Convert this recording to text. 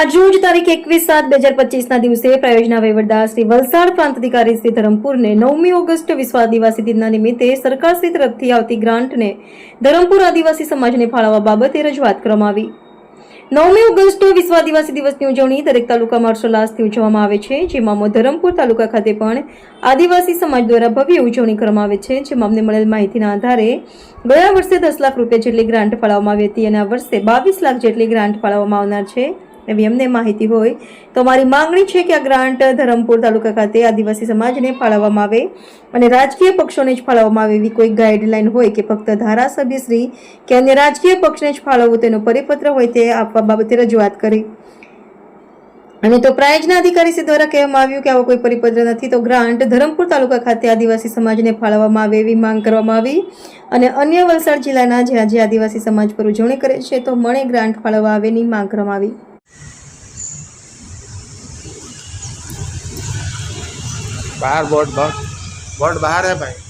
આજરોજ તારીખ એકવીસ સાત બે હજાર પચીસના દિવસે પ્રયોજના વહીવટદાર શ્રી વલસાડ પ્રાંત અધિકારી શ્રી ધરમપુરને નવમી ઓગસ્ટ વિશ્વ આદિવાસી દિનના નિમિત્તે સરકારશ્રી તરફથી આવતી ગ્રાન્ટને ધરમપુર આદિવાસી સમાજને ફાળવવા બાબતે રજૂઆત કરવામાં આવી. નવમી ઓગસ્ટ વિશ્વ આદિવાસી દિવસની ઉજવણી દરેક તાલુકામાં હર્ષોલ્લાસથી ઉજવવામાં આવે છે, જેમાં ધરમપુર તાલુકા ખાતે પણ આદિવાસી સમાજ દ્વારા ભવ્ય ઉજવણી કરવામાં આવે છે, જેમાં અમને મળેલ માહિતીના આધારે ગયા વર્ષે દસ લાખ રૂપિયા જેટલી ગ્રાન્ટ ફાળવવામાં આવી હતી અને આ વર્ષે બાવીસ લાખ જેટલી ગ્રાન્ટ ફાળવવામાં આવનાર છે. એવી અમને માહિતી હોય, તો મારી માંગણી છે કે આ ગ્રાન્ટ ધરમપુર તાલુકા ખાતે આદિવાસી સમાજને ફાળવવામાં આવે અને રાજકીય પક્ષોને જ ફાળવવામાં આવે એવી કોઈ ગાઈડલાઈન હોય કે ફક્ત ધારાસભ્યશ્રી કે અન્ય રાજકીય પક્ષને જ ફાળવવું તેનો પરિપત્ર હોય તે આપવા બાબતે રજૂઆત કરી. અને તો પ્રાયોજના અધિકારી દ્વારા કહેવામાં આવ્યું કે આવો કોઈ પરિપત્ર નથી, તો ગ્રાન્ટ ધરમપુર તાલુકા ખાતે આદિવાસી સમાજને ફાળવવામાં આવે એવી માંગ કરવામાં આવી. અને અન્ય વલસાડ જિલ્લાના જ્યાં જે આદિવાસી સમાજ પર ઉજવણી કરે છે, તો મણે ગ્રાન્ટ ફાળવવા આવેની માંગ કરવામાં આવી. बाहर बोर्ड बोर्ड बोर्ड बाहर है भाई